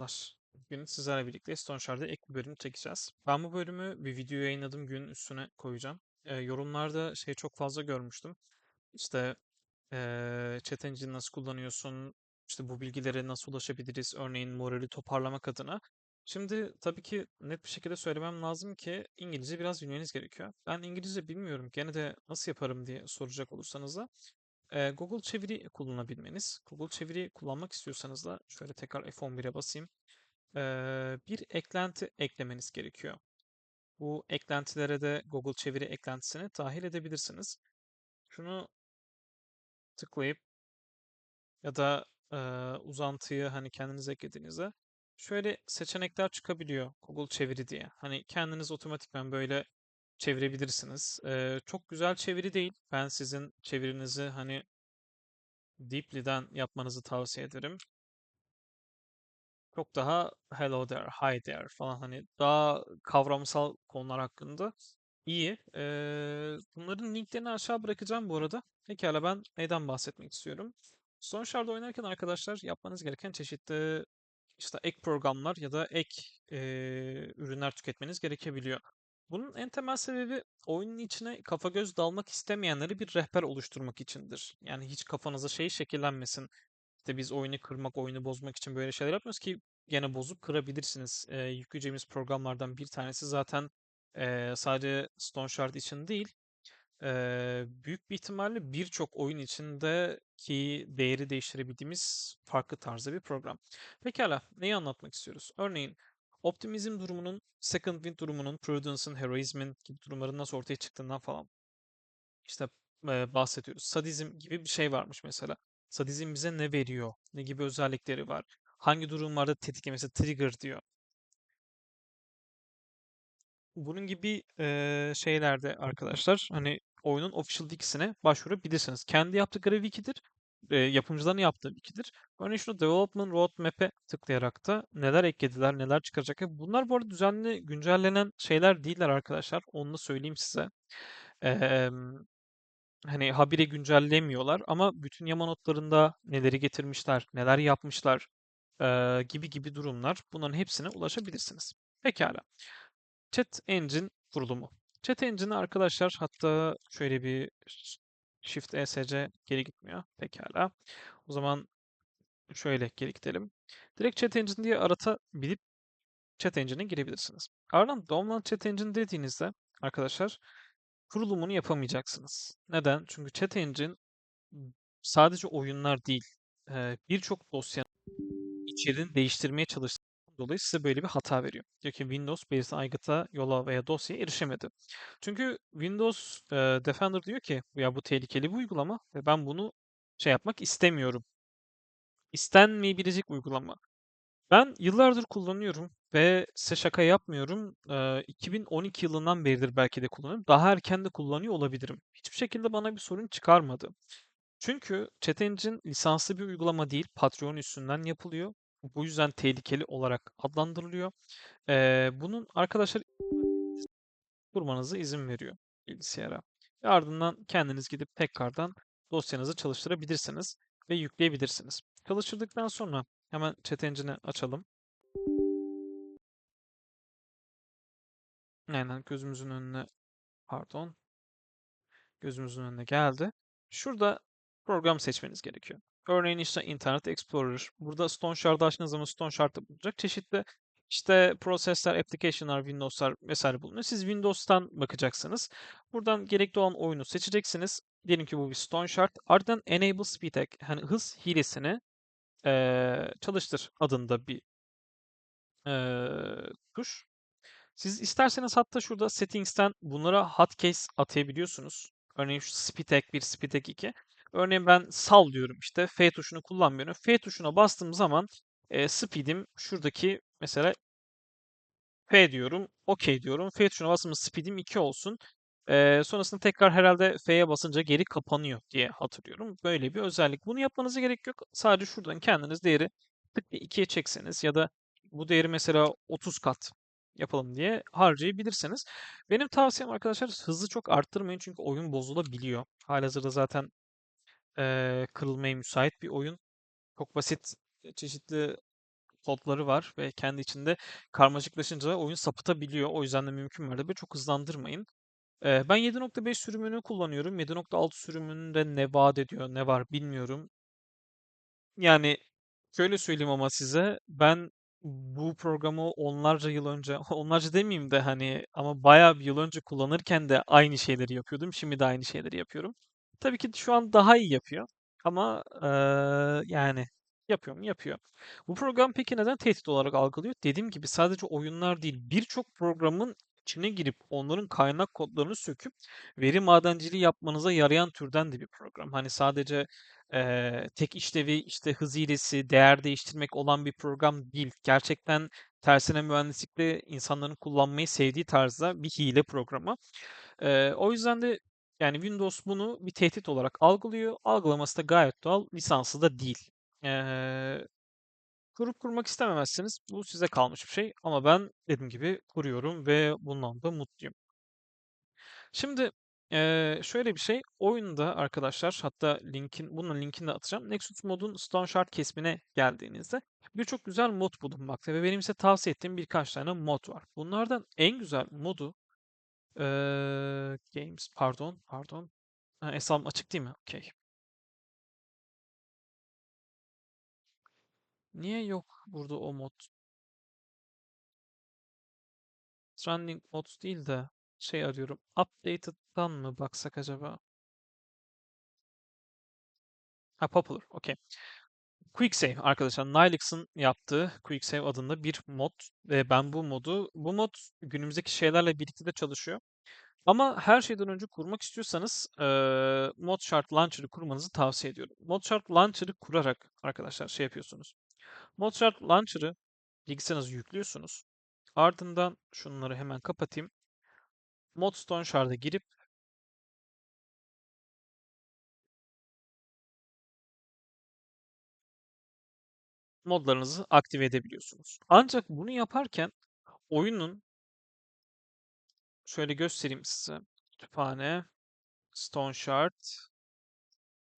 Merhabalar. Bugün sizlerle birlikte Stone Shard'da ek bir bölüm çekeceğiz. Ben bu bölümü bir video yayınladığım günün üstüne koyacağım. Ee, yorumlarda şey çok fazla görmüştüm. İşte ee, chat engine nasıl kullanıyorsun, işte bu bilgilere nasıl ulaşabiliriz, örneğin morali toparlamak adına. Şimdi tabii ki net bir şekilde söylemem lazım ki İngilizce biraz bilmeniz gerekiyor. Ben İngilizce bilmiyorum. Gene de nasıl yaparım diye soracak olursanız da Google Çeviri kullanabilmeniz. Google Çeviri kullanmak istiyorsanız da şöyle tekrar F11'e basayım. Bir eklenti eklemeniz gerekiyor. Bu eklentilere de Google Çeviri eklentisini dahil edebilirsiniz. Şunu tıklayıp ya da uzantıyı hani kendiniz eklediğinizde şöyle seçenekler çıkabiliyor Google Çeviri diye. Hani kendiniz otomatikman böyle çevirebilirsiniz. Ee, çok güzel çeviri değil. Ben sizin çevirinizi hani Deeply'den yapmanızı tavsiye ederim. Çok daha hello there, hi there falan hani daha kavramsal konular hakkında iyi. Ee, bunların linklerini aşağı bırakacağım bu arada. Pekala ben neyden bahsetmek istiyorum? Son Shard'da oynarken arkadaşlar yapmanız gereken çeşitli işte ek programlar ya da ek e, ürünler tüketmeniz gerekebiliyor. Bunun en temel sebebi oyunun içine kafa göz dalmak istemeyenleri bir rehber oluşturmak içindir. Yani hiç kafanıza şey şekillenmesin. İşte biz oyunu kırmak, oyunu bozmak için böyle şeyler yapmıyoruz ki gene bozup kırabilirsiniz. Ee, yükleyeceğimiz programlardan bir tanesi zaten ee, sadece Stone Shard için değil, ee, büyük bir ihtimalle birçok oyun içindeki değeri değiştirebildiğimiz farklı tarzda bir program. Pekala, neyi anlatmak istiyoruz? Örneğin optimizm durumunun, second wind durumunun, prudence'ın, heroizmin gibi durumların nasıl ortaya çıktığından falan işte e, bahsediyoruz. Sadizm gibi bir şey varmış mesela. Sadizm bize ne veriyor? Ne gibi özellikleri var? Hangi durumlarda tetiklemesi trigger diyor. Bunun gibi e, şeylerde arkadaşlar hani oyunun official wiki'sine başvurabilirsiniz. Kendi yaptıkları wiki'dir. E, yapımcıların yaptığı wiki'dir. Örneğin şu development roadmap'e tıklayarak da neler eklediler, neler çıkaracak. Bunlar bu arada düzenli güncellenen şeyler değiller arkadaşlar. Onu da söyleyeyim size. Eee hani habire güncellemiyorlar ama bütün yama notlarında neleri getirmişler, neler yapmışlar eee, gibi gibi durumlar. Bunların hepsine ulaşabilirsiniz. Pekala. Chat Engine kurulumu. Chat Engine arkadaşlar hatta şöyle bir Shift ESC geri gitmiyor. Pekala. O zaman şöyle geri gidelim. Direkt Chat Engine diye aratabilip Chat Engine'e girebilirsiniz. Ardından Download Chat Engine dediğinizde arkadaşlar kurulumunu yapamayacaksınız. Neden? Çünkü Chat Engine sadece oyunlar değil, birçok dosyanın içeriğini değiştirmeye çalıştığından dolayı size böyle bir hata veriyor. Diyor ki Windows belirsiz aygıta, yola veya dosyaya erişemedi. Çünkü Windows eee, Defender diyor ki ya bu tehlikeli bir uygulama ve ben bunu şey yapmak istemiyorum. İstenmeyebilecek uygulama. Ben yıllardır kullanıyorum ve size şaka yapmıyorum. Eee, 2012 yılından beridir belki de kullanıyorum. Daha erken de kullanıyor olabilirim. Hiçbir şekilde bana bir sorun çıkarmadı. Çünkü ChatEngine lisanslı bir uygulama değil, Patreon üstünden yapılıyor. Bu yüzden tehlikeli olarak adlandırılıyor. Eee, bunun arkadaşlar kurmanıza izin veriyor bilgisayara. Ve ardından kendiniz gidip tekrardan dosyanızı çalıştırabilirsiniz ve yükleyebilirsiniz. Çalıştırdıktan sonra hemen ChatEngine'i açalım. Aynen gözümüzün önüne pardon gözümüzün önüne geldi. Şurada program seçmeniz gerekiyor. Örneğin işte Internet Explorer. Burada Stone Shard'ı açtığınız zaman Stone Shard'da bulunacak. Çeşitli işte prosesler, application'lar, Windows'lar vesaire bulunuyor. Siz Windows'tan bakacaksınız. Buradan gerekli olan oyunu seçeceksiniz. Diyelim ki bu bir Stone Shard. Ardından Enable Speed Hack, hani hız hilesini eee, çalıştır adında bir eee, tuş. Siz isterseniz hatta şurada settings'ten bunlara hotkeys atayabiliyorsunuz. Örneğin şu speedhack 1, speedhack 2. Örneğin ben sal diyorum işte F tuşunu kullanmıyorum. F tuşuna bastığım zaman e, speed'im şuradaki mesela F diyorum, OK diyorum. F tuşuna bastığımda speed'im 2 olsun. E, sonrasında tekrar herhalde F'ye basınca geri kapanıyor diye hatırlıyorum. Böyle bir özellik. Bunu yapmanıza gerek yok. Sadece şuradan kendiniz değeri tık bir 2'ye çekseniz ya da bu değeri mesela 30 kat yapalım diye harcayabilirsiniz. Benim tavsiyem arkadaşlar hızı çok arttırmayın çünkü oyun bozulabiliyor. Halihazırda zaten eee, kırılmaya müsait bir oyun. Çok basit e, çeşitli kodları var ve kendi içinde karmaşıklaşınca oyun sapıtabiliyor. O yüzden de mümkün mertebe çok hızlandırmayın. Ee, ben 7.5 sürümünü kullanıyorum. 7.6 sürümünde ne vaat ediyor, ne var bilmiyorum. Yani şöyle söyleyeyim ama size ben bu programı onlarca yıl önce, onlarca demeyeyim de hani ama bayağı bir yıl önce kullanırken de aynı şeyleri yapıyordum. Şimdi de aynı şeyleri yapıyorum. Tabii ki şu an daha iyi yapıyor. Ama eee, yani yapıyor mu? Yapıyor. Bu program peki neden tehdit olarak algılıyor? Dediğim gibi sadece oyunlar değil, birçok programın içine girip onların kaynak kodlarını söküp veri madenciliği yapmanıza yarayan türden de bir program. Hani sadece eee, tek işlevi işte hız hilesi, değer değiştirmek olan bir program değil. Gerçekten tersine mühendislikte insanların kullanmayı sevdiği tarzda bir hile programı. Eee, o yüzden de yani Windows bunu bir tehdit olarak algılıyor. Algılaması da gayet doğal. Lisanslı da değil. Eee, kurup kurmak istememezsiniz. Bu size kalmış bir şey. Ama ben dediğim gibi kuruyorum ve bundan da mutluyum. Şimdi eee, şöyle bir şey. Oyunda arkadaşlar hatta linkin bunun linkini de atacağım. Nexus modun Stone Shard kesimine geldiğinizde birçok güzel mod bulunmakta ve benim size tavsiye ettiğim birkaç tane mod var. Bunlardan en güzel modu Games pardon pardon. Ha, hesabım açık değil mi? Okey. Niye yok burada o mod? Trending mods değil de şey arıyorum. Updated'dan mı baksak acaba? Ha popular. Okey. Quicksave arkadaşlar. Nilix'in yaptığı Quicksave adında bir mod ve ben bu modu bu mod günümüzdeki şeylerle birlikte de çalışıyor. Ama her şeyden önce kurmak istiyorsanız eee Mozart Launcher'ı kurmanızı tavsiye ediyorum. Mozart Launcher'ı kurarak arkadaşlar şey yapıyorsunuz. Mozart Launcher'ı bilgisayarınıza yüklüyorsunuz. Ardından şunları hemen kapatayım. Modstone Shard'a girip modlarınızı aktive edebiliyorsunuz. Ancak bunu yaparken oyunun şöyle göstereyim size. Kütüphane, Stone Shard,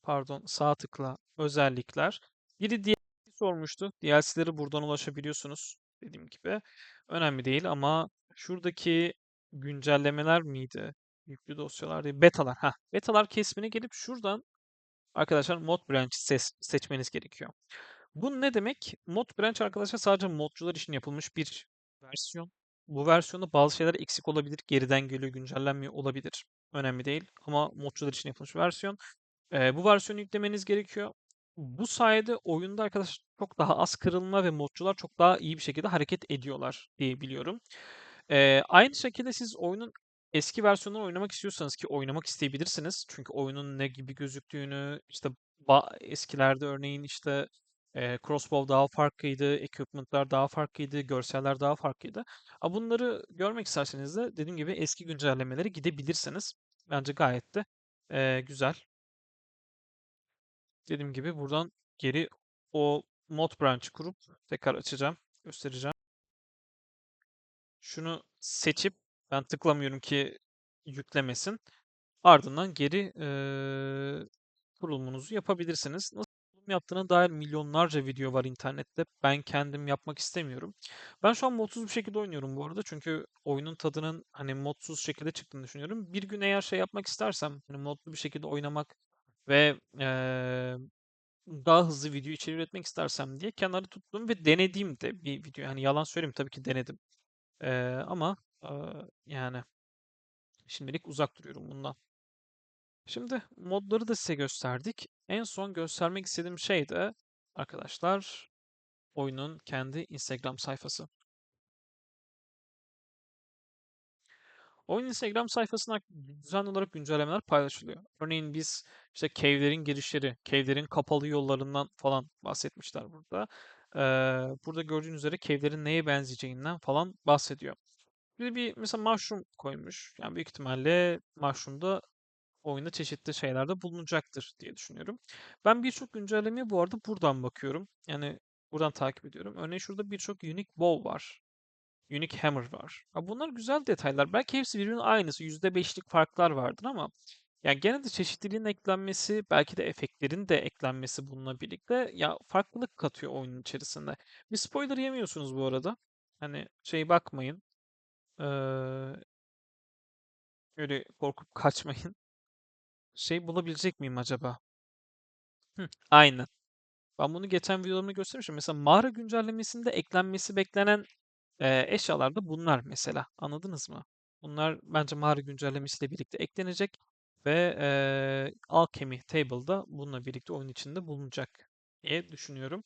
pardon sağ tıkla özellikler. Biri DLC sormuştu. DLC'leri buradan ulaşabiliyorsunuz. Dediğim gibi. Önemli değil ama şuradaki güncellemeler miydi? Yüklü dosyalar değil. Betalar. Ha, betalar kesmine gelip şuradan arkadaşlar mod branch ses, seçmeniz gerekiyor. Bu ne demek? Mod branch arkadaşlar sadece modcular için yapılmış bir versiyon. Bu versiyonda bazı şeyler eksik olabilir, geriden geliyor, güncellenmiyor olabilir. Önemli değil ama modcular için yapılmış versiyon. Ee, bu versiyonu yüklemeniz gerekiyor. Bu sayede oyunda arkadaşlar çok daha az kırılma ve modcular çok daha iyi bir şekilde hareket ediyorlar diye biliyorum. Aynı şekilde siz oyunun eski versiyonunu oynamak istiyorsanız ki oynamak isteyebilirsiniz. Çünkü oyunun ne gibi gözüktüğünü işte eskilerde örneğin işte e, crossbow daha farklıydı, equipment'lar daha farklıydı, görseller daha farklıydı. Ama bunları görmek isterseniz de dediğim gibi eski güncellemelere gidebilirsiniz. Bence gayet de e, güzel. Dediğim gibi buradan geri o mod branch kurup tekrar açacağım, göstereceğim. Şunu seçip ben tıklamıyorum ki yüklemesin. Ardından geri eee, kurulumunuzu yapabilirsiniz. Nasıl kurulum yaptığına dair milyonlarca video var internette. Ben kendim yapmak istemiyorum. Ben şu an modsuz bir şekilde oynuyorum bu arada. Çünkü oyunun tadının hani modsuz şekilde çıktığını düşünüyorum. Bir gün eğer şey yapmak istersem, hani modlu bir şekilde oynamak ve eee, daha hızlı video içeriği üretmek istersem diye kenarı tuttum ve denediğim de bir video. Yani yalan söyleyeyim tabii ki denedim. Eee, ama eee, yani şimdilik uzak duruyorum bundan. Şimdi modları da size gösterdik. En son göstermek istediğim şey de arkadaşlar oyunun kendi Instagram sayfası. Oyun Instagram sayfasına düzenli olarak güncellemeler paylaşılıyor. Örneğin biz işte cave'lerin girişleri, cave'lerin kapalı yollarından falan bahsetmişler burada. Ee, burada gördüğünüz üzere cave'lerin neye benzeyeceğinden falan bahsediyor. Bir de bir mesela mushroom koymuş. Yani büyük ihtimalle mushroom'da oyunda çeşitli şeylerde bulunacaktır diye düşünüyorum. Ben birçok güncellemeye bu arada buradan bakıyorum. Yani buradan takip ediyorum. Örneğin şurada birçok unique bow var. Unique Hammer var. Ha, bunlar güzel detaylar. Belki hepsi birbirinin aynısı. %5'lik farklar vardır ama Yani gene de çeşitliliğin eklenmesi, belki de efektlerin de eklenmesi bununla birlikte ya farklılık katıyor oyunun içerisinde. Bir spoiler yemiyorsunuz bu arada. Hani şey bakmayın. Ee, öyle korkup kaçmayın. Şey bulabilecek miyim acaba? Hı, aynen. Ben bunu geçen videolarımda göstermiştim. Mesela mağara güncellemesinde eklenmesi beklenen e, eşyalar da bunlar mesela. Anladınız mı? Bunlar bence mağara güncellemesiyle birlikte eklenecek ve e, Alchemy Table'da bununla birlikte oyun içinde bulunacak diye düşünüyorum.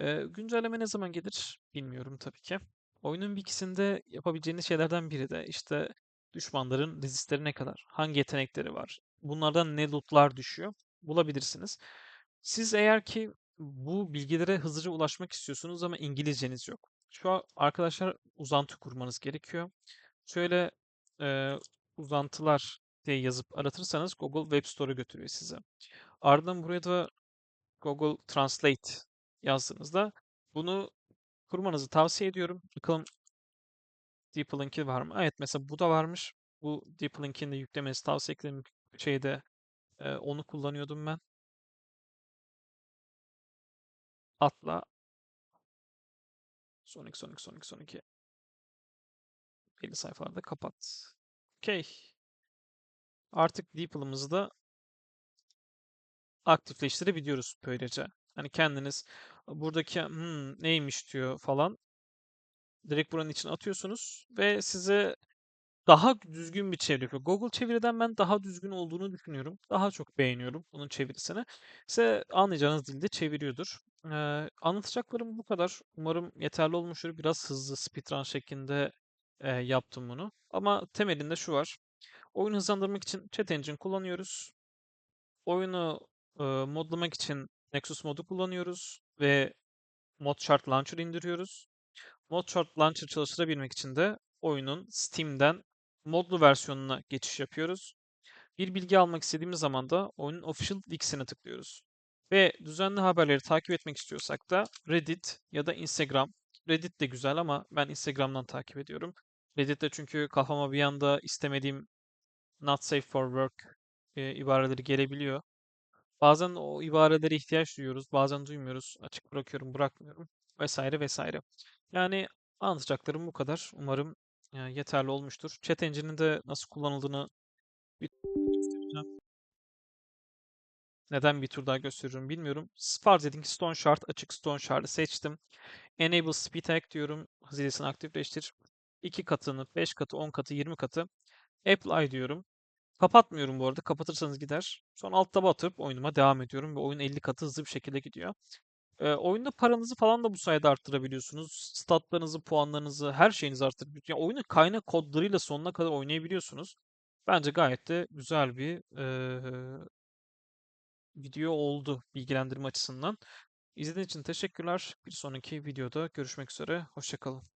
E, güncelleme ne zaman gelir bilmiyorum tabii ki. Oyunun bir ikisinde yapabileceğiniz şeylerden biri de işte düşmanların rezistleri ne kadar, hangi yetenekleri var, bunlardan ne lootlar düşüyor bulabilirsiniz. Siz eğer ki bu bilgilere hızlıca ulaşmak istiyorsunuz ama İngilizceniz yok. Şu an arkadaşlar uzantı kurmanız gerekiyor. Şöyle e, uzantılar diye yazıp aratırsanız Google Web Store'a götürüyor size. Ardından buraya da Google Translate yazdığınızda bunu kurmanızı tavsiye ediyorum. Bakalım DeepLink'i var mı? Evet mesela bu da varmış. Bu DeepLink'in de yüklemesi tavsiye ettiğim şeyde e, onu kullanıyordum ben. Atla Sonic Sonic Sonic Sonic belli sayfalarda kapat. Okey. Artık DeepL'ımızı da aktifleştirebiliyoruz böylece. Hani kendiniz buradaki hmm, neymiş diyor falan direkt buranın içine atıyorsunuz ve size daha düzgün bir çeviri yapıyor. Google çeviriden ben daha düzgün olduğunu düşünüyorum. Daha çok beğeniyorum bunun çevirisini. Size anlayacağınız dilde çeviriyordur. Ee, anlatacaklarım bu kadar. Umarım yeterli olmuştur. Biraz hızlı speedrun şeklinde e, yaptım bunu. Ama temelinde şu var. Oyunu hızlandırmak için Chat Engine kullanıyoruz. Oyunu e, modlamak için Nexus modu kullanıyoruz ve Modchart Launcher indiriyoruz. Modchart Launcher çalıştırabilmek için de oyunun Steam'den modlu versiyonuna geçiş yapıyoruz. Bir bilgi almak istediğimiz zaman da oyunun Official Leaks'ine tıklıyoruz. Ve düzenli haberleri takip etmek istiyorsak da Reddit ya da Instagram. Reddit de güzel ama ben Instagram'dan takip ediyorum. Reddit'te çünkü kafama bir anda istemediğim not safe for work e, ibareleri gelebiliyor. Bazen o ibarelere ihtiyaç duyuyoruz, bazen duymuyoruz. Açık bırakıyorum, bırakmıyorum vesaire vesaire. Yani anlatacaklarım bu kadar. Umarım e, yeterli olmuştur. Chat Engine'in de nasıl kullanıldığını bir göstereceğim. Neden bir tur daha gösteriyorum bilmiyorum. Farz edin ki Stone Shard açık Stone Shard'ı seçtim. Enable Speed Hack diyorum. Hızlısını aktifleştir. 2 katını, 5 katı, 10 katı, 20 katı. Apply diyorum. Kapatmıyorum bu arada. Kapatırsanız gider. Sonra alt taba atıp oyunuma devam ediyorum ve oyun 50 katı hızlı bir şekilde gidiyor. Ee, oyunda paranızı falan da bu sayede arttırabiliyorsunuz. Statlarınızı, puanlarınızı, her şeyinizi arttırabiliyorsunuz. Yani oyunu kaynak kodlarıyla sonuna kadar oynayabiliyorsunuz. Bence gayet de güzel bir eee, video oldu bilgilendirme açısından. İzlediğiniz için teşekkürler. Bir sonraki videoda görüşmek üzere. Hoşça kalın.